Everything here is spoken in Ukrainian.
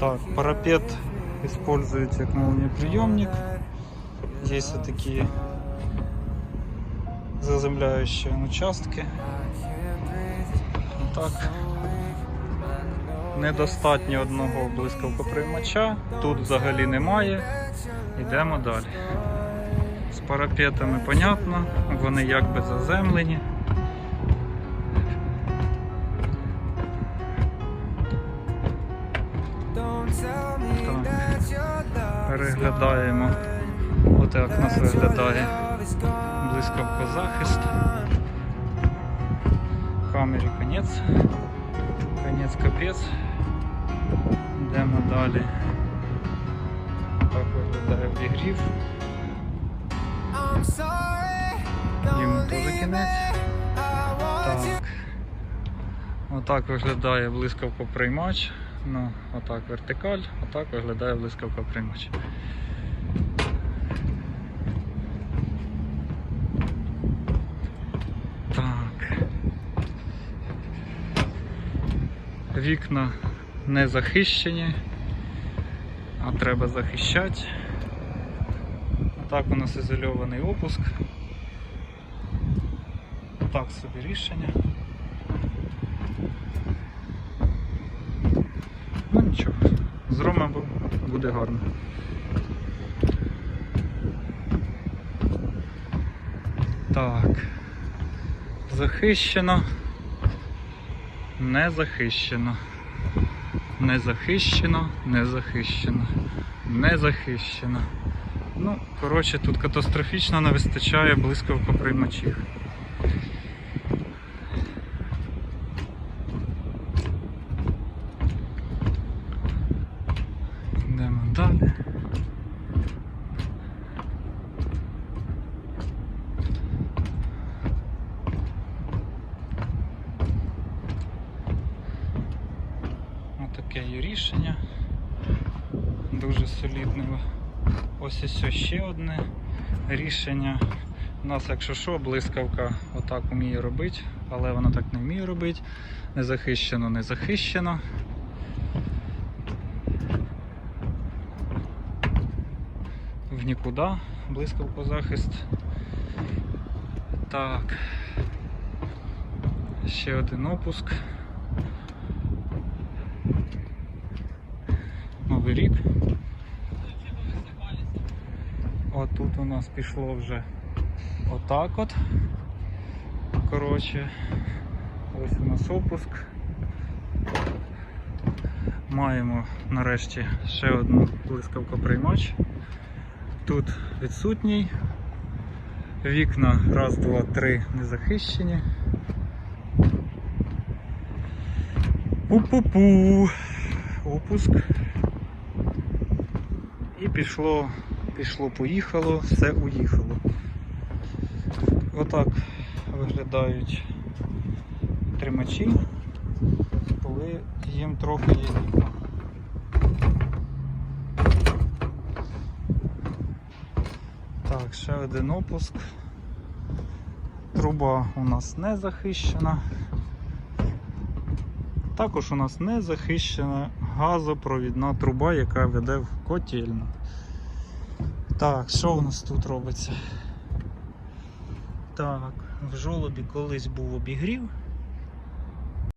Так, парапет используется как молниеприемник. Есть вот такие заземляющие участки. Так. Недостатньо одного блискавкоприймача. Тут взагалі немає. Йдемо далі. З парапетами понятно, вони якби заземлені. Переглядаємо. От як нас виглядає блискавка захист. Камері конець. Конець капець. Йдемо далі. Так виглядає обігрів. Йому теж кінець. Так. Отак виглядає блискавка приймач. Ну, отак вертикаль, отак виглядає блискавка приймач. Так. Вікна не захищені, а треба захищати. Так у нас ізольований опуск. Так собі рішення. Ну нічого, з Рома бу- буде гарно. Так. Захищено. Не захищено. Не захищено, не захищено. Не захищено. Ну, коротше, тут катастрофічно не вистачає блискавкоприймачів. Йдемо Отаке є рішення. Дуже солідне. Ось ось ще одне рішення. У нас, якщо що, блискавка отак вміє робити, але вона так не вміє робити. Не захищено, не захищено. В нікуди блискавку захист. Так. Ще один опуск. Новий рік. Отут у нас пішло вже отак от. Коротше, ось у нас опуск. Маємо нарешті ще одну блискавкоприймач. Тут відсутній. Вікна раз, два, три не захищені. Пу-пу-пу. Опуск. І пішло, пішло, поїхало, все уїхало. Отак виглядають тримачі, коли їм трохи є вікна. Так, ще один опуск. Труба у нас не захищена. Також у нас не захищена газопровідна труба, яка веде в котельну. Так, що у нас тут робиться? Так, в жолобі колись був обігрів.